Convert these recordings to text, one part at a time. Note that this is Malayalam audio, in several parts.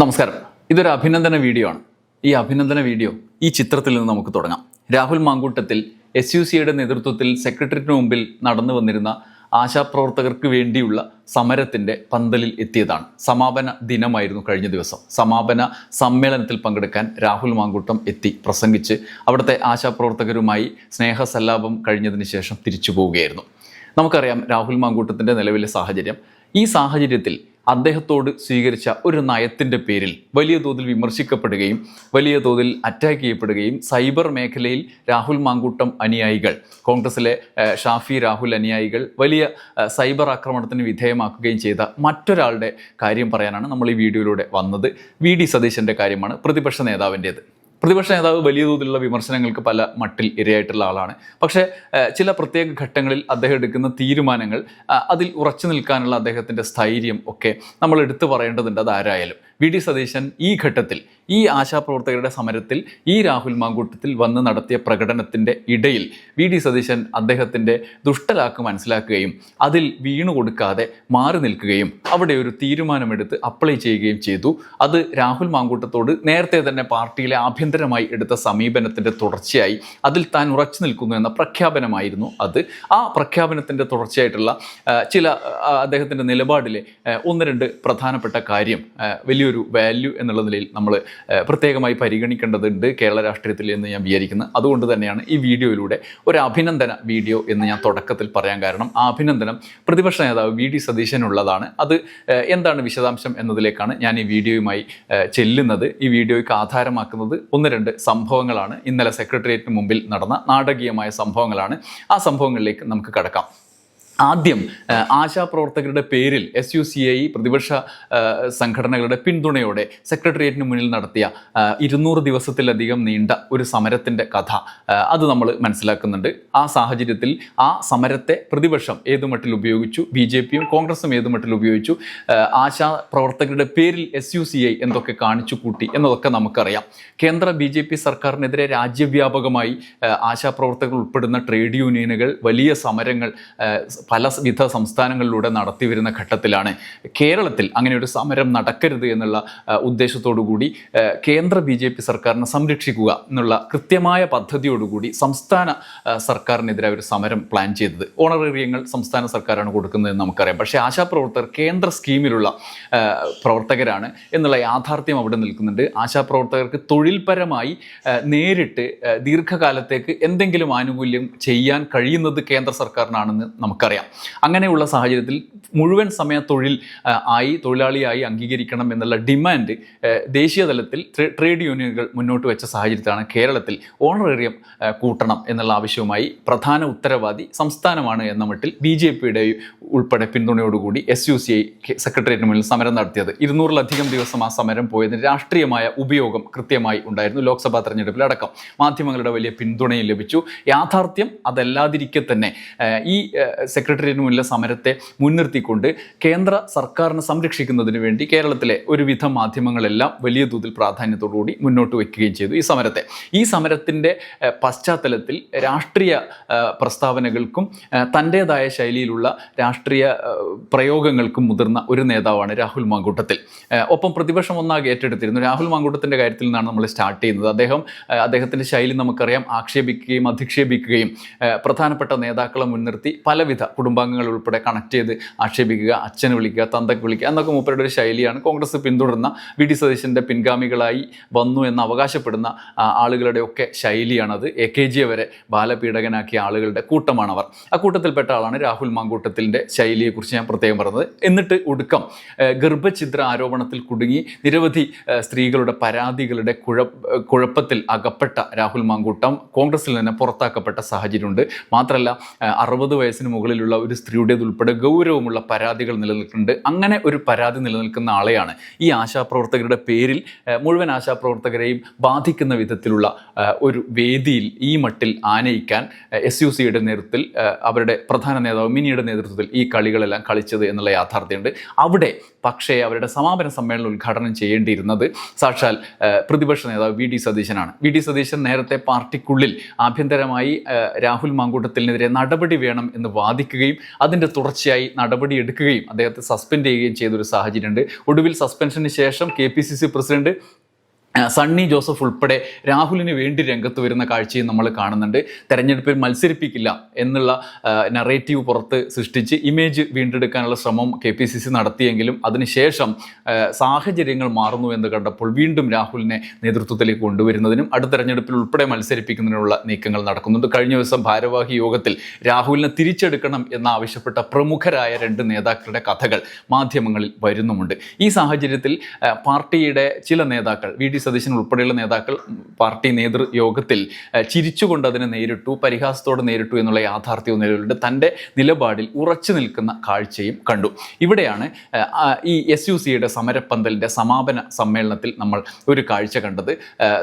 നമസ്കാരം. ഇതൊരു അഭിനന്ദന വീഡിയോ ആണ്. ഈ അഭിനന്ദന വീഡിയോ ഈ ചിത്രത്തിൽ നിന്ന് നമുക്ക് തുടങ്ങാം. രാഹുൽ മാങ്കൂട്ടത്തിൽ എസ് യു സിയുടെ നേതൃത്വത്തിൽ സെക്രട്ടറിയേറ്റിന് മുമ്പിൽ നടന്നു വന്നിരുന്ന ആശാപ്രവർത്തകർക്ക് വേണ്ടിയുള്ള സമരത്തിന്റെ പന്തലിൽ എത്തിയതാണ്. സമാപന ദിനമായിരുന്നു കഴിഞ്ഞ ദിവസം. സമാപന സമ്മേളനത്തിൽ പങ്കെടുക്കാൻ രാഹുൽ മാങ്കൂട്ടം എത്തി. പ്രസംഗിച്ച് അവിടുത്തെ ആശാപ്രവർത്തകരുമായി സ്നേഹസല്ലാപം കഴിഞ്ഞതിന് ശേഷം തിരിച്ചു പോവുകയായിരുന്നു. നമുക്കറിയാം രാഹുൽ മാങ്കൂട്ടത്തിന്റെ നിലവിലെ സാഹചര്യം. ഈ സാഹചര്യത്തിൽ അദ്ദേഹത്തോട് സ്വീകരിച്ച ഒരു നയത്തിന്റെ പേരിൽ വലിയ തോതിൽ വിമർശിക്കപ്പെടുകയും വലിയ തോതിൽ അറ്റാക്ക് ചെയ്യപ്പെടുകയും സൈബർ മേഖലയിൽ രാഹുൽ മാങ്കൂട്ടം അനുയായികൾ കോൺഗ്രസിലെ ഷാഫി രാഹുൽ അനുയായികൾ വലിയ സൈബർ ആക്രമണത്തിന് വിധേയമാക്കുകയും ചെയ്ത മറ്റൊരാളുടെ കാര്യം പറയാനാണ് നമ്മൾ ഈ വീഡിയോയിലൂടെ വന്നത്. വി. ഡി. സതീശന്റെ കാര്യമാണ് പ്രതിപക്ഷ നേതാവിന്റേത് പ്രതിപക്ഷ നേതാവ് വലിയ തോതിലുള്ള വിമർശനങ്ങൾക്ക് പല മട്ടിൽ ഇരയായിട്ടുള്ള ആളാണ്. പക്ഷേ ചില പ്രത്യേക ഘട്ടങ്ങളിൽ അദ്ദേഹം എടുക്കുന്ന തീരുമാനങ്ങൾ അതിൽ ഉറച്ചു നിൽക്കാനുള്ള അദ്ദേഹത്തിന്റെ സ്ഥൈര്യം ഒക്കെ നമ്മൾ എടുത്തു പറയേണ്ടതുണ്ട് അതാരായാലും. വി ഡി സതീശൻ ഈ ഘട്ടത്തിൽ ഈ ആശാപ്രവർത്തകരുടെ സമരത്തിൽ ഈ രാഹുൽ മാങ്കൂട്ടത്തിൽ വന്ന് നടത്തിയ പ്രകടനത്തിന്റെ ഇടയിൽ വി ഡി സതീശൻ അദ്ദേഹത്തിന്റെ ദുഷ്ടലാക്ക് മനസ്സിലാക്കുകയും അതിൽ വീണു കൊടുക്കാതെ മാറി നിൽക്കുകയും അവിടെ ഒരു തീരുമാനമെടുത്ത് അപ്ലൈ ചെയ്യുകയും ചെയ്തു. അത് രാഹുൽ മാങ്കൂട്ടത്തോട് നേരത്തെ തന്നെ പാർട്ടിയിലെ ആഭ്യന്തരമായി എടുത്ത സമീപനത്തിന്റെ തുടർച്ചയായി അതിൽ താൻ ഉറച്ചു നിൽക്കുന്നു എന്ന പ്രഖ്യാപനമായിരുന്നു അത്. ആ പ്രഖ്യാപനത്തിന്റെ തുടർച്ചയായിട്ടുള്ള ചില അദ്ദേഹത്തിന്റെ നിലപാടിലെ ഒന്ന് രണ്ട് പ്രധാനപ്പെട്ട കാര്യം ആ, വലിയൊരു വാല്യൂ എന്നുള്ള നിലയിൽ നമ്മൾ പ്രത്യേകമായി പരിഗണിക്കേണ്ടതുണ്ട് കേരള രാഷ്ട്രീയത്തിൽ എന്ന് ഞാൻ വിചാരിക്കുന്നു. അതുകൊണ്ട് തന്നെയാണ് ഈ വീഡിയോയിലൂടെ ഒരു അഭിനന്ദന വീഡിയോ എന്ന് ഞാൻ തുടക്കത്തിൽ പറയാൻ കാരണം. ആ അഭിനന്ദനം പ്രതിപക്ഷ നേതാവ് വി ഡി സതീശനുള്ളതാണ്. അത് എന്താണ് വിശദാംശം എന്നതിലേക്കാണ് ഞാൻ ഈ വീഡിയോയുമായി ചെല്ലുന്നത്. ഈ വീഡിയോയ്ക്ക് ആധാരമാക്കുന്നത് ഒന്ന് രണ്ട് സംഭവങ്ങളാണ്. ഇന്നലെ സെക്രട്ടേറിയറ്റിന് മുമ്പിൽ നടന്ന നാടകീയമായ സംഭവങ്ങളാണ്. ആ സംഭവങ്ങളിലേക്ക് നമുക്ക് കടക്കാം. ആദ്യം ആശാപ്രവർത്തകരുടെ പേരിൽ എസ് യു സി ഐ പ്രതിപക്ഷ സംഘടനകളുടെ പിന്തുണയോടെ സെക്രട്ടേറിയറ്റിന് മുന്നിൽ നടത്തിയ ഇരുന്നൂറ് ദിവസത്തിലധികം നീണ്ട ഒരു സമരത്തിന്റെ കഥ അത് നമ്മൾ മനസ്സിലാക്കുന്നുണ്ട്. ആ സാഹചര്യത്തിൽ ആ സമരത്തെ പ്രതിപക്ഷം ഏതുമട്ടിൽ ഉപയോഗിച്ചു? ബി ജെ പിയും കോൺഗ്രസും ഏതുമട്ടിൽ ഉപയോഗിച്ചു? ആശാ പ്രവർത്തകരുടെ പേരിൽ എസ് യു സി ഐ എന്തൊക്കെ കാണിച്ചു കൂട്ടി എന്നതൊക്കെ നമുക്കറിയാം. കേന്ദ്ര ബി ജെ പി സർക്കാരിനെതിരെ രാജ്യവ്യാപകമായി ആശാപ്രവർത്തകർ ഉൾപ്പെടുന്ന ട്രേഡ് യൂണിയനുകൾ വലിയ സമരങ്ങൾ പല വിധ സംസ്ഥാനങ്ങളിലൂടെ നടത്തി വരുന്ന ഘട്ടത്തിലാണ് കേരളത്തിൽ അങ്ങനെ ഒരു സമരം നടക്കരുത് എന്നുള്ള ഉദ്ദേശത്തോടുകൂടി കേന്ദ്ര ബി ജെ പി സർക്കാരിനെ സംരക്ഷിക്കുക എന്നുള്ള കൃത്യമായ പദ്ധതിയോടുകൂടി സംസ്ഥാന സർക്കാരിനെതിരെ ഒരു സമരം പ്ലാൻ ചെയ്തത്. ഓണറേറിയങ്ങൾ സംസ്ഥാന സർക്കാരാണ് കൊടുക്കുന്നതെന്ന് നമുക്കറിയാം. പക്ഷേ ആശാപ്രവർത്തകർ കേന്ദ്ര സ്കീമിലുള്ള പ്രവർത്തകരാണ് എന്നുള്ള യാഥാർത്ഥ്യം അവിടെ നിൽക്കുന്നുണ്ട്. ആശാപ്രവർത്തകർക്ക് തൊഴിൽപരമായി നേരിട്ട് ദീർഘകാലത്തേക്ക് എന്തെങ്കിലും ആനുകൂല്യം ചെയ്യാൻ കഴിയുന്നത് കേന്ദ്ര സർക്കാരിനാണെന്ന് നമുക്കറിയാം. അങ്ങനെയുള്ള സാഹചര്യത്തിൽ മുഴുവൻ സമയ തൊഴിൽ ആയി തൊഴിലാളിയായി അംഗീകരിക്കണം എന്നുള്ള ഡിമാൻഡ് ദേശീയ തലത്തിൽ ട്രേഡ് യൂണിയനുകൾ മുന്നോട്ട് വെച്ച സാഹചര്യത്തിലാണ് കേരളത്തിൽ ഓണറേറിയം കൂട്ടണം എന്നുള്ള ആവശ്യവുമായി പ്രധാന ഉത്തരവാദി സംസ്ഥാനമാണ് എന്ന മട്ടിൽ ബി ജെ പിയുടെ ഉൾപ്പെടെ പിന്തുണയോടുകൂടി എസ് യു സി ഐ സെക്രട്ടേറിയറ്റിന് മുന്നിൽ സമരം നടത്തിയത്. ഇരുന്നൂറിലധികം ദിവസം ആ സമരം പോയതിന് രാഷ്ട്രീയമായ ഉപയോഗം കൃത്യമായി ഉണ്ടായിരുന്നു ലോക്സഭാ തെരഞ്ഞെടുപ്പിലടക്കം മാധ്യമങ്ങളുടെ വലിയ പിന്തുണയും ലഭിച്ചു. യാഥാർത്ഥ്യം അതല്ലാതിരിക്കെ തന്നെ ഈ ഈ സെക്രട്ടേറിയറ്റിന് മുന്നിലെ സമരത്തെ മുൻനിർത്തിക്കൊണ്ട് കേന്ദ്ര സർക്കാരിനെ സംരക്ഷിക്കുന്നതിന് വേണ്ടി കേരളത്തിലെ ഒരുവിധ മാധ്യമങ്ങളെല്ലാം വലിയ തോതിൽ പ്രാധാന്യത്തോടുകൂടി മുന്നോട്ട് വയ്ക്കുകയും ചെയ്തു ഈ സമരത്തെ. ഈ സമരത്തിന്റെ പശ്ചാത്തലത്തിൽ രാഷ്ട്രീയ പ്രസ്താവനകൾക്കും തന്റേതായ ശൈലിയിലുള്ള രാഷ്ട്രീയ പ്രയോഗങ്ങൾക്കും മുതിർന്ന ഒരു നേതാവാണ് രാഹുൽ മാങ്കൂട്ടത്തിൽ. ഒപ്പം പ്രതിപക്ഷം ഒന്നാകെ ഏറ്റെടുത്തിരുന്നു. രാഹുൽ മാങ്കൂട്ടത്തിന്റെ കാര്യത്തിൽ നിന്നാണ് നമ്മൾ സ്റ്റാർട്ട് ചെയ്യുന്നത്. അദ്ദേഹം അദ്ദേഹത്തിന്റെ ശൈലി നമുക്കറിയാം. ആക്ഷേപിക്കുകയും അധിക്ഷേപിക്കുകയും പ്രധാനപ്പെട്ട നേതാക്കളെ മുൻനിർത്തി പലവിധ കുടുംബാംഗങ്ങൾ ഉൾപ്പെടെ കണക്ട് ചെയ്ത് ആക്ഷേപിക്കുക അച്ഛനെ വിളിക്കുക തന്തക്ക് വിളിക്കുക എന്നൊക്കെ മൂപ്പരുടെ ഒരു ശൈലിയാണ്. കോൺഗ്രസ് പിന്തുടർന്ന വി ഡി സതീശന്റെ പിൻഗാമികളായി വന്നു എന്ന് അവകാശപ്പെടുന്ന ആളുകളുടെ ആളുകളുടെയൊക്കെ ശൈലിയാണത്. എ കെ ജിയെ വരെ ബാലപീഡകനാക്കിയ ആളുകളുടെ കൂട്ടമാണവർ. ആ കൂട്ടത്തിൽപ്പെട്ട ആളാണ് രാഹുൽ മാങ്കൂട്ടത്തിന്റെ ശൈലിയെക്കുറിച്ച് ഞാൻ പ്രത്യേകം പറഞ്ഞത്. എന്നിട്ട് ഒടുക്കം ഗർഭഛിദ്ര ആരോപണത്തിൽ കുടുങ്ങി നിരവധി സ്ത്രീകളുടെ പരാതികളുടെ കുഴ കുഴപ്പത്തിൽ അകപ്പെട്ട രാഹുൽ മാങ്കൂട്ടം കോൺഗ്രസിൽ നിന്ന് പുറത്താക്കപ്പെട്ട സാഹചര്യമുണ്ട്. മാത്രമല്ല അറുപത് വയസ്സിന് മുകളിലുള്ള ഒരു സ്ത്രീയുടേതുൾപ്പെടെ ഗൗരവമുള്ള പരാതികൾ നിലനിൽക്കുന്നുണ്ട്. അങ്ങനെ ഒരു പരാതി നിലനിൽക്കുന്ന ആളെയാണ് ഈ ആശാപ്രവർത്തകരുടെ പേരിൽ മുഴുവൻ ആശാപ്രവർത്തകരെയും ബാധിക്കുന്ന വിധത്തിലുള്ള ഒരു വേദിയിൽ ഈ മട്ടിൽ ആനയിക്കാൻ എസ് യു സിയുടെ നേതൃത്വത്തിൽ അവരുടെ പ്രധാന നേതാവ് മിനിയുടെ നേതൃത്വത്തിൽ ഈ കളികളെല്ലാം കളിച്ചത് എന്നുള്ള യാഥാർത്ഥ്യമുണ്ട്. അവിടെ പക്ഷേ അവരുടെ സമാപന സമ്മേളനം ഉദ്ഘാടനം ചെയ്യേണ്ടിയിരുന്നത് സാക്ഷാൽ പ്രതിപക്ഷ നേതാവ് വി ഡി സതീശനാണ്. വി ഡി സതീശൻ നേരത്തെ പാർട്ടിക്കുള്ളിൽ ആഭ്യന്തരമായി രാഹുൽ മാങ്കൂട്ടത്തിനെതിരെ നടപടി വേണം എന്ന് വാദിക്കുകയും അതിന്റെ തുടർച്ചയായി നടപടി എടുക്കുകയും അദ്ദേഹത്തെ സസ്പെൻഡ് ചെയ്യുകയും ചെയ്തൊരു സാഹചര്യമുണ്ട്. ഒടുവിൽ സസ്പെൻഷന് ശേഷം K P C C president Sunny Joseph ഉൾപ്പെടെ രാഹുലിന് വേണ്ടി രംഗത്ത് വരുന്ന കാഴ്ചയും നമ്മൾ കാണുന്നുണ്ട്. തെരഞ്ഞെടുപ്പിൽ മത്സരിപ്പിക്കില്ല എന്നുള്ള നറേറ്റീവ് പുറത്ത് സൃഷ്ടിച്ച് ഇമേജ് വീണ്ടെടുക്കാനുള്ള ശ്രമം കെ പി സി സി നടത്തിയെങ്കിലും അതിനുശേഷം സാഹചര്യങ്ങൾ മാറുന്നു എന്ന് കണ്ടപ്പോൾ വീണ്ടും രാഹുലിനെ നേതൃത്വത്തിലേക്ക് കൊണ്ടുവരുന്നതിനും അടുത്ത തെരഞ്ഞെടുപ്പിൽ ഉൾപ്പെടെ മത്സരിപ്പിക്കുന്നതിനുള്ള നീക്കങ്ങൾ നടക്കുന്നുണ്ട്. കഴിഞ്ഞ ദിവസം ഭാരവാഹി യോഗത്തിൽ രാഹുലിനെ തിരിച്ചെടുക്കണം എന്നാവശ്യപ്പെട്ട പ്രമുഖരായ രണ്ട് നേതാക്കളുടെ കഥകൾ മാധ്യമങ്ങളിൽ വരുന്നുമുണ്ട്. ഈ സാഹചര്യത്തിൽ പാർട്ടിയുടെ ചില നേതാക്കൾ വി ഡി സതീശൻ ഉൾപ്പെടെയുള്ള നേതാക്കൾ പാർട്ടി നേതൃയോഗത്തിൽ യോഗത്തിൽ ചിരിച്ചുകൊണ്ട് അതിനെ നേരിട്ടു പരിഹാസത്തോടെ നേരിട്ടു എന്നുള്ള യാഥാർത്ഥ്യവും നിലവിലുണ്ട്. തന്റെ നിലപാടിൽ ഉറച്ചു നിൽക്കുന്ന കാഴ്ചയും കണ്ടു. ഇവിടെയാണ് ഈ എസ് യു സിയുടെ സമരപ്പന്തലിന്റെ സമാപന സമ്മേളനത്തിൽ നമ്മൾ ഒരു കാഴ്ച കണ്ടത്.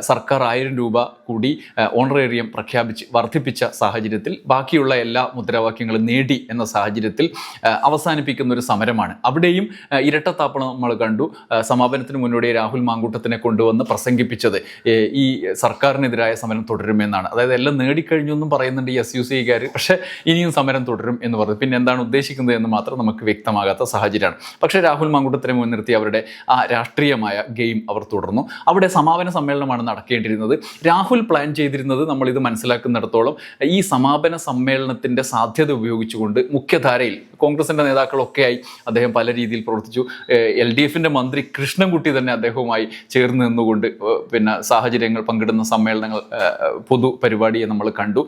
സർക്കാർ ആയിരം രൂപ കൂടി ഓണറേറിയം പ്രഖ്യാപിച്ച് വർദ്ധിപ്പിച്ച സാഹചര്യത്തിൽ ബാക്കിയുള്ള എല്ലാ മുദ്രാവാക്യങ്ങളും നേടി എന്ന സാഹചര്യത്തിൽ അവസാനിപ്പിക്കുന്ന ഒരു സമരമാണ്. അവിടെയും ഇരട്ടത്താപ്പണം ഇരട്ടത്താപ്പ് നമ്മൾ കണ്ടു. സമാപനത്തിന് മുന്നോടി രാഹുൽ മാങ്കൂട്ടത്തിനെ കൊണ്ടുവന്ന് പ്രസംഗിപ്പിച്ചത്. ഈ സർക്കാരിനെതിരായ സമരം തുടരുമെന്നാണ്. അതായത് എല്ലാം നേടിക്കഴിഞ്ഞു എന്നും പറയുന്നുണ്ട് ഈ എസ് യു സി സിക്കാർ പക്ഷേ ഇനിയും സമരം തുടരും എന്ന് പറഞ്ഞു. പിന്നെ എന്താണ് ഉദ്ദേശിക്കുന്നത് എന്ന് മാത്രം നമുക്ക് വ്യക്തമാകാത്ത സാഹചര്യമാണ്. പക്ഷേ രാഹുൽ മാങ്കൂട്ടത്തിനെ മുൻനിർത്തി അവരുടെ ആ രാഷ്ട്രീയമായ ഗെയിം അവർ തുടർന്നു. അവിടെ സമാപന സമ്മേളനമാണ് നടക്കേണ്ടിയിരുന്നത്. രാഹുൽ പ്ലാൻ ചെയ്തിരുന്നത് നമ്മൾ ഇത് മനസ്സിലാക്കുന്നിടത്തോളം ഈ സമാപന സമ്മേളനത്തിന്റെ സാധ്യത ഉപയോഗിച്ചുകൊണ്ട് മുഖ്യധാരയിൽ കോൺഗ്രസിന്റെ നേതാക്കളൊക്കെയായി അദ്ദേഹം പല രീതിയിൽ പ്രവർത്തിച്ചു. എൽ ഡി എഫിന്റെ മന്ത്രി കൃഷ്ണൻകുട്ടി തന്നെ അദ്ദേഹവുമായി ചേർന്ന് നിന്നുകൊണ്ട് ഏഹ്, പിന്നെ സാഹചര്യങ്ങൾ പങ്കിടുന്ന സമ്മേളനങ്ങൾ പൊതു പരിപാടിയെ നമ്മൾ കണ്ടു.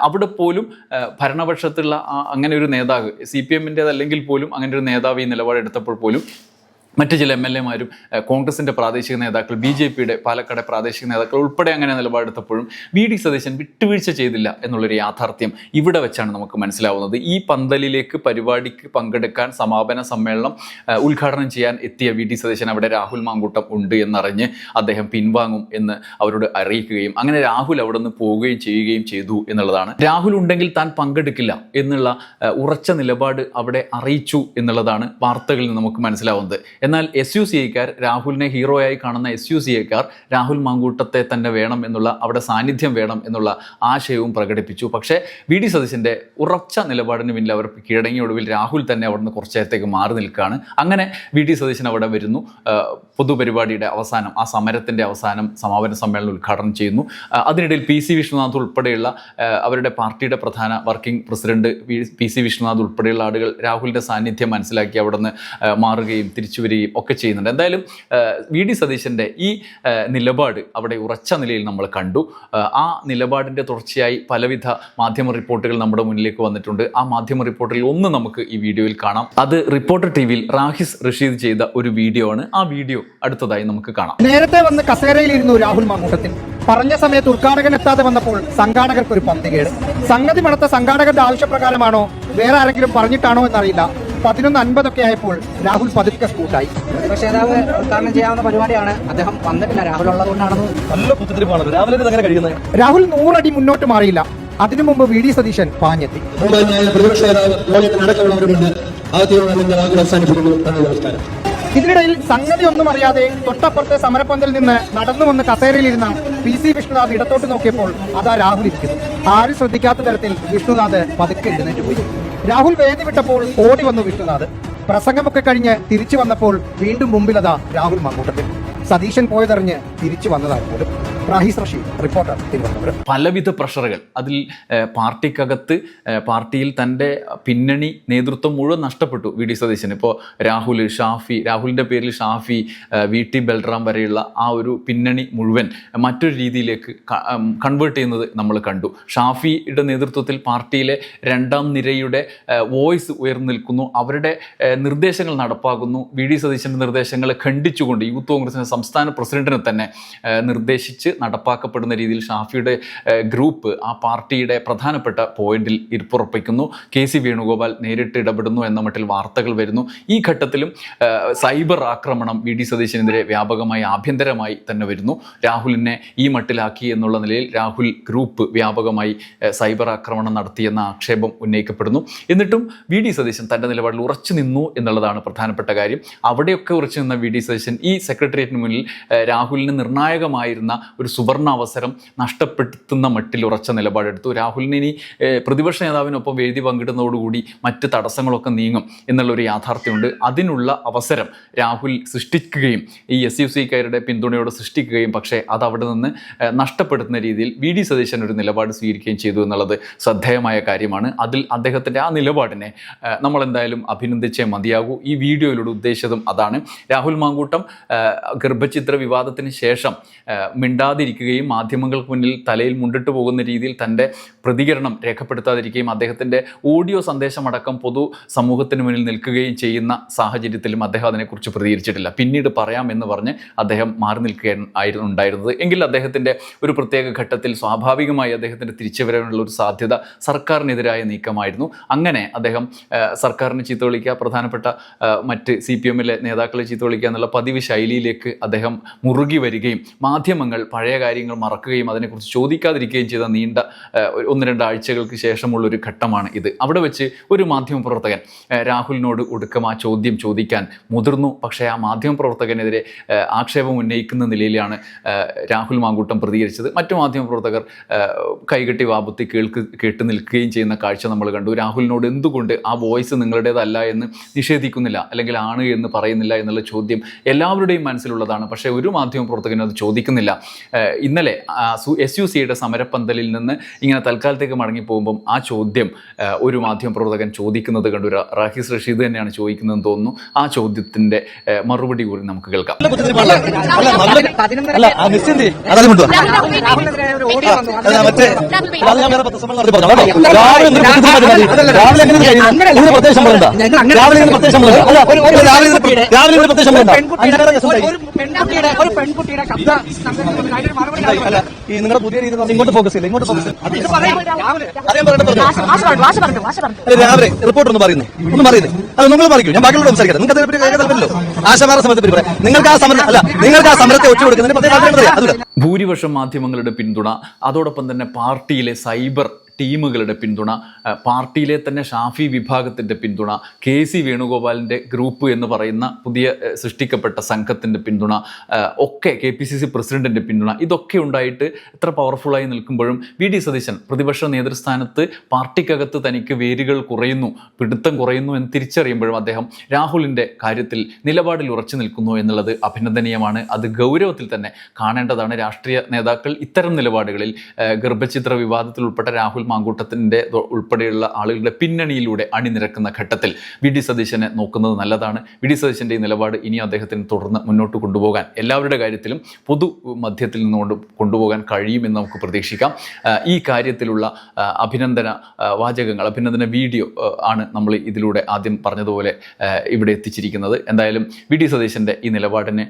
അവിടെ പോലും ഭരണപക്ഷത്തുള്ള അങ്ങനെ ഒരു നേതാവ് സി പി എമ്മിന്റെതല്ലെങ്കിൽ പോലും അങ്ങനെ ഒരു നേതാവ് ഈ നിലപാടെടുത്തപ്പോൾ പോലും മറ്റ് ചില എം എൽ എമാരും കോൺഗ്രസിന്റെ പ്രാദേശിക നേതാക്കൾ ബി ജെ പിയുടെ പാലക്കാട് പ്രാദേശിക നേതാക്കൾ ഉൾപ്പെടെ അങ്ങനെ നിലപാടെടുത്തപ്പോഴും വി ഡി സതീശൻ വിട്ടുവീഴ്ച ചെയ്തില്ല എന്നുള്ളൊരു യാഥാർത്ഥ്യം ഇവിടെ വെച്ചാണ് നമുക്ക് മനസ്സിലാവുന്നത്. ഈ പന്തലിലേക്ക് പരിപാടിക്ക് പങ്കെടുക്കാൻ സമാപന സമ്മേളനം ഉദ്ഘാടനം ചെയ്യാൻ എത്തിയ വി ഡി സതീശൻ അവിടെ രാഹുൽ മാങ്കൂട്ടം ഉണ്ട് എന്നറിഞ്ഞ് അദ്ദേഹം പിൻവാങ്ങും എന്ന് അവരോട് അറിയിക്കുകയും അങ്ങനെ രാഹുൽ അവിടെ നിന്ന് പോവുകയും ചെയ്യുകയും ചെയ്തു എന്നുള്ളതാണ്. രാഹുൽ ഉണ്ടെങ്കിൽ താൻ പങ്കെടുക്കില്ല എന്നുള്ള ഉറച്ച നിലപാട് അവിടെ അറിയിച്ചു എന്നുള്ളതാണ് വാർത്തകളിൽ നമുക്ക് മനസ്സിലാവുന്നത്. എന്നാൽ എസ് യു സി ഐക്കാർ രാഹുലിനെ ഹീറോയായി കാണുന്ന എസ് യു സി ഐക്കാർ രാഹുൽ മാങ്കൂട്ടത്തെ തന്നെ വേണം എന്നുള്ള അവിടെ സാന്നിധ്യം വേണം എന്നുള്ള ആശയവും പ്രകടിപ്പിച്ചു. പക്ഷേ വി ഡി സതീശന്റെ ഉറച്ച നിലപാടിന് പിന്നിൽ അവർ കീഴടങ്ങിയ ഒടുവിൽ രാഹുൽ തന്നെ അവിടെ നിന്ന് കുറച്ച് നേരത്തേക്ക് മാറി നിൽക്കുകയാണ്. അങ്ങനെ വി ഡി സതീശൻ അവിടെ വരുന്നു. പൊതുപരിപാടിയുടെ അവസാനം ആ സമരത്തിന്റെ അവസാനം സമാപന സമ്മേളനം ഉദ്ഘാടനം ചെയ്യുന്നു. അതിനിടയിൽ പി സി വിശ്വനാഥ് ഉൾപ്പെടെയുള്ള അവരുടെ പാർട്ടിയുടെ പ്രധാന working president P C Vishwanath ഉൾപ്പെടെയുള്ള ആളുകൾ രാഹുലിന്റെ സാന്നിധ്യം മനസ്സിലാക്കി അവിടെ നിന്ന് മാറുകയും തിരിച്ചു വരികയും ഒക്കെ ചെയ്യുന്നുണ്ട്. എന്തായാലും വി ഡി സതീശന്റെ ഈ നിലപാട് അവിടെ ഉറച്ച നിലയിൽ നമ്മൾ കണ്ടു. ആ, നിലപാടിന്റെ തുടർച്ചയായി പലവിധ മാധ്യമ റിപ്പോർട്ടുകൾ നമ്മുടെ മുന്നിലേക്ക് വന്നിട്ടുണ്ട്. ആ മാധ്യമ റിപ്പോർട്ടിൽ ഒന്ന് നമുക്ക് ഈ വീഡിയോയിൽ കാണാം. അത് റിപ്പോർട്ടർ ടി വിയിൽ റാഹിസ് റഷീദ് ചെയ്ത ഒരു വീഡിയോ ആണ്. ആ വീഡിയോ അടുത്തതായി നമുക്ക് കാണാം. നേരത്തെ വന്ന് കസേരയിലിരുന്നു രാഹുൽ മാങ്കൂട്ടത്തിൽ പറഞ്ഞ സമയത്ത് ഉദ്ഘാടകൻ എത്താതെ വന്നപ്പോൾ സംഘാടകർക്ക് ഒരു പന്തികേട്. സംഗതി നടത്ത സംഘാടകരുടെ ആവശ്യപ്രകാരമാണോ? വേറെ ആരെങ്കിലും പറഞ്ഞിട്ടാണോ എന്നറിയില്ല. പതിനൊന്ന് അൻപതൊക്കെ ആയപ്പോൾ രാഹുൽ പതുക്കെ സ്കൂട്ടായി. പ്രതിപക്ഷ നേതാവ് ഉദ്ഘാടനം ചെയ്യാവുന്ന പരിപാടിയാണ് അദ്ദേഹം വന്നിട്ടില്ല. രാഹുൽ ഉള്ളതുകൊണ്ടാണെന്ന് നല്ല കുത്തിത്തിരിപ്പാണ് രാവിലെ അങ്ങനെ കഴിയുന്നത്? രാഹുൽ നൂറടി മുന്നോട്ട് മാറിയില്ല. അതിനു മുമ്പ് വി. ഡി. സതീശൻ പാഞ്ഞെത്തി. പ്രതിപക്ഷ നേതാവ് ആ അവസാനിപ്പിക്കുന്നു. നമസ്കാരം. ഇതിനിടയിൽ സംഗതി ഒന്നും അറിയാതെ തൊട്ടപ്പുറത്തെ സമരപ്പന്തലിൽ നിന്ന് നടന്നു വന്ന് കസേരയിലിരുന്ന പി സി വിഷ്ണുനാഥ് ഇടത്തോട്ട് നോക്കിയപ്പോൾ അതാ രാഹുൽ ഇരിക്കുന്നു. ആരും ശ്രദ്ധിക്കാത്ത തരത്തിൽ വിഷ്ണുനാഥ് പതുക്കെ എഴുന്നേറ്റ് പോയി. രാഹുൽ വേദി വിട്ടപ്പോൾ ഓടി വന്നു വിഷ്ണുനാഥ്. പ്രസംഗമൊക്കെ കഴിഞ്ഞ് തിരിച്ചു വന്നപ്പോൾ വീണ്ടും മുമ്പിലതാ രാഹുൽ മങ്കൂട്ടത്തിൽ സതീശൻ പോയതറിഞ്ഞ് തിരിച്ചു വന്നതാണ് പോലും റിപ്പോർട്ടർ തിരുവനന്തപുരം. പലവിധ പ്രഷറുകൾ. അതിൽ പാർട്ടിക്കകത്ത് പാർട്ടിയിൽ തന്റെ പിന്നണി നേതൃത്വം മുഴുവൻ നഷ്ടപ്പെട്ടു വി ഡി സതീശൻ. ഇപ്പോൾ രാഹുൽ ഷാഫി രാഹുലിന്റെ പേരിൽ ഷാഫി വി ടി ബൽറാം വരെയുള്ള ആ ഒരു പിന്നണി മുഴുവൻ മറ്റൊരു രീതിയിലേക്ക് കൺവേർട്ട് ചെയ്യുന്നത് നമ്മൾ കണ്ടു. ഷാഫിയുടെ നേതൃത്വത്തിൽ പാർട്ടിയിലെ രണ്ടാം നിരയുടെ വോയിസ് ഉയർന്നു നിൽക്കുന്നു. അവരുടെ നിർദ്ദേശങ്ങൾ നടപ്പാക്കുന്നു. വി ഡി സതീശന്റെ നിർദ്ദേശങ്ങളെ ഖണ്ഡിച്ചുകൊണ്ട് യൂത്ത് കോൺഗ്രസിന്റെ സംസ്ഥാന പ്രസിഡന്റിനെ തന്നെ നിർദ്ദേശിച്ച് നടപ്പാക്കപ്പെടുന്ന രീതിയിൽ ഷാഫിയുടെ ഗ്രൂപ്പ് ആ പാർട്ടിയുടെ പ്രധാനപ്പെട്ട പോയിന്റിൽ ഇരിപ്പുറപ്പിക്കുന്നു. കെ സി വേണുഗോപാൽ നേരിട്ട് ഇടപെടുന്നു എന്ന മട്ടിൽ വാർത്തകൾ വരുന്നു. ഈ ഘട്ടത്തിലും സൈബർ ആക്രമണം വി ഡി സതീശനെതിരെ വ്യാപകമായി ആഭ്യന്തരമായി തന്നെ വരുന്നു. രാഹുലിനെ ഈ മട്ടിലാക്കി എന്നുള്ള നിലയിൽ രാഹുൽ ഗ്രൂപ്പ് വ്യാപകമായി സൈബർ ആക്രമണം നടത്തിയെന്ന ആക്ഷേപം ഉന്നയിക്കപ്പെടുന്നു. എന്നിട്ടും വി ഡി സതീശൻ തന്റെ നിലപാടിൽ ഉറച്ചു നിന്നു എന്നുള്ളതാണ് പ്രധാനപ്പെട്ട കാര്യം. അവിടെയൊക്കെ ഉറച്ചു നിന്ന വി ഡി സതീശൻ ഈ സെക്രട്ടേറിയറ്റിന് മുന്നിൽ രാഹുലിന് നിർണായകമായിരുന്ന ഒരു സുവർണ അവസരം നഷ്ടപ്പെടുത്തുന്ന മട്ടിൽ ഉറച്ച നിലപാടെടുത്തു. രാഹുലിന് ഇനി പ്രതിപക്ഷ നേതാവിനൊപ്പം വേദി പങ്കിടുന്നതോടുകൂടി മറ്റ് തടസ്സങ്ങളൊക്കെ നീങ്ങും എന്നുള്ളൊരു യാഥാർത്ഥ്യമുണ്ട്. അതിനുള്ള അവസരം രാഹുൽ സൃഷ്ടിക്കുകയും ഈ എസ് യു സിക്കാരുടെ പിന്തുണയോടെ സൃഷ്ടിക്കുകയും പക്ഷേ അത് അവിടെ നിന്ന് നഷ്ടപ്പെടുത്തുന്ന രീതിയിൽ വി ഡി സതീശൻ ഒരു നിലപാട് സ്വീകരിക്കുകയും ചെയ്തു എന്നുള്ളത് ശ്രദ്ധേയമായ കാര്യമാണ്. അതിൽ അദ്ദേഹത്തിന്റെ ആ നിലപാടിനെ നമ്മൾ എന്തായാലും അഭിനന്ദിച്ചേ മതിയാകൂ. ഈ വീഡിയോയിലൂടെ ഉദ്ദേശിച്ചതും അതാണ്. രാഹുൽ മാങ്കൂട്ടം ഗർഭചിത്ര വിവാദത്തിന് ശേഷം ഏഹ്, മിണ്ടാതിരിക്കുകയും മാധ്യമങ്ങൾക്ക് മുന്നിൽ തലയിൽ മുണ്ടിട്ട് പോകുന്ന രീതിയിൽ തന്റെ പ്രതികരണം രേഖപ്പെടുത്താതിരിക്കുകയും അദ്ദേഹത്തിന്റെ ഓഡിയോ സന്ദേശമടക്കം പൊതു സമൂഹത്തിന് മുന്നിൽ നിൽക്കുകയും ചെയ്യുന്ന സാഹചര്യത്തിലും അദ്ദേഹം അതിനെക്കുറിച്ച് പ്രതികരിച്ചിട്ടില്ല. പിന്നീട് പറയാം എന്ന് പറഞ്ഞ് അദ്ദേഹം മാറി നിൽക്കുകയായിരുന്നു ഉണ്ടായിരുന്നത്. എങ്കിൽ അദ്ദേഹത്തിന്റെ ഒരു പ്രത്യേക ഘട്ടത്തിൽ സ്വാഭാവികമായി അദ്ദേഹത്തിന്റെ തിരിച്ചുവരവിനുള്ള ഒരു സാധ്യത സർക്കാരിനെതിരായ നീക്കമായിരുന്നു. അങ്ങനെ അദ്ദേഹം സർക്കാരിന് ചീത്ത വിളിക്കുക പ്രധാനപ്പെട്ട മറ്റ് സി പി എമ്മിലെ നേതാക്കളെ ചീത്ത വിളിക്കുക എന്നുള്ള പതിവ് ശൈലിയിലേക്ക് അദ്ദേഹം മുറുകി വരികയും മാധ്യമങ്ങൾ പഴയ കാര്യങ്ങൾ മറക്കുകയും അതിനെക്കുറിച്ച് ചോദിക്കാതിരിക്കുകയും ചെയ്ത നീണ്ട ഒന്ന് രണ്ട് ആഴ്ചകൾക്ക് ശേഷമുള്ള ഒരു ഘട്ടമാണ് ഇത്. അവിടെ വെച്ച് ഒരു മാധ്യമ പ്രവർത്തകൻ രാഹുലിനോട് ഒടുക്കം ആ ചോദ്യം ചോദിക്കാൻ മുതിർന്നു. പക്ഷേ ആ മാധ്യമ പ്രവർത്തകനെതിരെ ആക്ഷേപം ഉന്നയിക്കുന്ന നിലയിലാണ് രാഹുൽ മാങ്കൂട്ടം പ്രതികരിച്ചത്. മറ്റു മാധ്യമ പ്രവർത്തകർ ആ, കൈകെട്ടി വാപത്തി കേൾക്ക് കേട്ട് നിൽക്കുകയും ചെയ്യുന്ന കാഴ്ച നമ്മൾ കണ്ടു. രാഹുലിനോട് എന്തുകൊണ്ട് ആ വോയിസ് നിങ്ങളുടേതല്ല എന്ന് നിഷേധിക്കുന്നില്ല അല്ലെങ്കിൽ ആണ് എന്ന് പറയുന്നില്ല എന്നുള്ള ചോദ്യം എല്ലാവരുടെയും മനസ്സിലുള്ളതാണ്. പക്ഷേ ഒരു മാധ്യമ പ്രവർത്തകനും അത് ചോദിക്കുന്നില്ല. ഇന്നലെ എസ് യു സിയുടെ സമരപ്പന്തലിൽ നിന്ന് ഇങ്ങനെ തൽക്കാലത്തേക്ക് മടങ്ങി പോകുമ്പം ആ ചോദ്യം ഒരു മാധ്യമ പ്രവർത്തകൻ ചോദിക്കുന്നത് കണ്ടു. റാഹിസ് റഷീദ് തന്നെയാണ് ചോദിക്കുന്നതെന്ന് തോന്നുന്നു. ആ ചോദ്യത്തിന്റെ മറുപടി കൂടി നമുക്ക് കേൾക്കാം. ഒരു പെൺകുട്ടിയുടെ ഈ നിങ്ങളുടെ പുതിയ രീതി ഇങ്ങോട്ട് ഫോക്കസ് ചെയ്യില്ല ഇങ്ങോട്ട് ഫോക്കസ് രാവിലെ റിപ്പോർട്ട് ഒന്ന് പറയുന്നു. ഒന്നും പറയുന്നു. അത് നിങ്ങൾ പറയൂ ഞാൻ ബാക്കിയുള്ള സംസാരിക്കാം നിങ്ങൾക്ക് അതിനെപ്പറ്റി താല്പര്യമല്ലോ ആശമാര സമയത്തെ പറ്റി പറയാം. നിങ്ങൾക്ക് ആ സമരം അല്ല നിങ്ങൾക്ക് ആ സമരത്തെ ഒറ്റ കൊടുക്കുന്നതിന് പ്രത്യേക ഭൂരിപക്ഷം മാധ്യമങ്ങളുടെ പിന്തുണ അതോടൊപ്പം തന്നെ പാർട്ടിയിലെ സൈബർ ടീമുകളുടെ പിന്തുണ പാർട്ടിയിലെ തന്നെ ഷാഫി വിഭാഗത്തിന്റെ പിന്തുണ കെ സി വേണുഗോപാലിന്റെ ഗ്രൂപ്പ് എന്ന് പറയുന്ന പുതിയ സൃഷ്ടിക്കപ്പെട്ട സംഘത്തിന്റെ പിന്തുണ ഒക്കെ കെ പി സി സി പ്രസിഡന്റിന്റെ പിന്തുണ ഇതൊക്കെ ഉണ്ടായിട്ട് എത്ര പവർഫുള്ളായി നിൽക്കുമ്പോഴും വി ഡി സതീശൻ പ്രതിപക്ഷ നേതൃസ്ഥാനത്ത് പാർട്ടിക്കകത്ത് തനിക്ക് വേരുകൾ കുറയുന്നു പിടുത്തം കുറയുന്നു എന്ന് തിരിച്ചറിയുമ്പോഴും അദ്ദേഹം രാഹുലിന്റെ കാര്യത്തിൽ നിലപാടിൽ ഉറച്ചു നിൽക്കുന്നു എന്നുള്ളത് അഭിനന്ദനീയമാണ്. അത് ഗൗരവത്തിൽ തന്നെ കാണേണ്ടതാണ്. രാഷ്ട്രീയ നേതാക്കൾ ഇത്തരം നിലപാടുകളിൽ ഗർഭചിത്ര വിവാദത്തിൽ ഉൾപ്പെട്ട രാഹുൽ മാങ്കൂട്ടത്തിന്റെ ഉൾപ്പെടെയുള്ള ആളുകളുടെ പിന്നണിയിലൂടെ അണിനിരക്കുന്ന ഘട്ടത്തിൽ വി. ഡി. സതീശനെ നോക്കുന്നത് നല്ലതാണ്. വി. ഡി. സതീശന്റെ ഈ നിലപാട് ഇനി അദ്ദേഹത്തിന് തുടർന്ന് മുന്നോട്ട് കൊണ്ടുപോകാൻ എല്ലാവരുടെ കാര്യത്തിലും പൊതു മധ്യത്തിൽ നിന്നുകൊണ്ട് കൊണ്ടുപോകാൻ കഴിയുമെന്ന് നമുക്ക് പ്രതീക്ഷിക്കാം. ഈ കാര്യത്തിലുള്ള അഭിനന്ദന വാചകങ്ങൾ അഭിനന്ദന വീഡിയോ ആണ് നമ്മൾ ഇതിലൂടെ ആദ്യം പറഞ്ഞതുപോലെ ഇവിടെ എത്തിച്ചിരിക്കുന്നത്. എന്തായാലും വി. ഡി. സതീശന്റെ ഈ നിലപാടിന്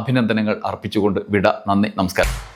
അഭിനന്ദനങ്ങൾ അർപ്പിച്ചുകൊണ്ട് വിട. നന്ദി നമസ്കാരം.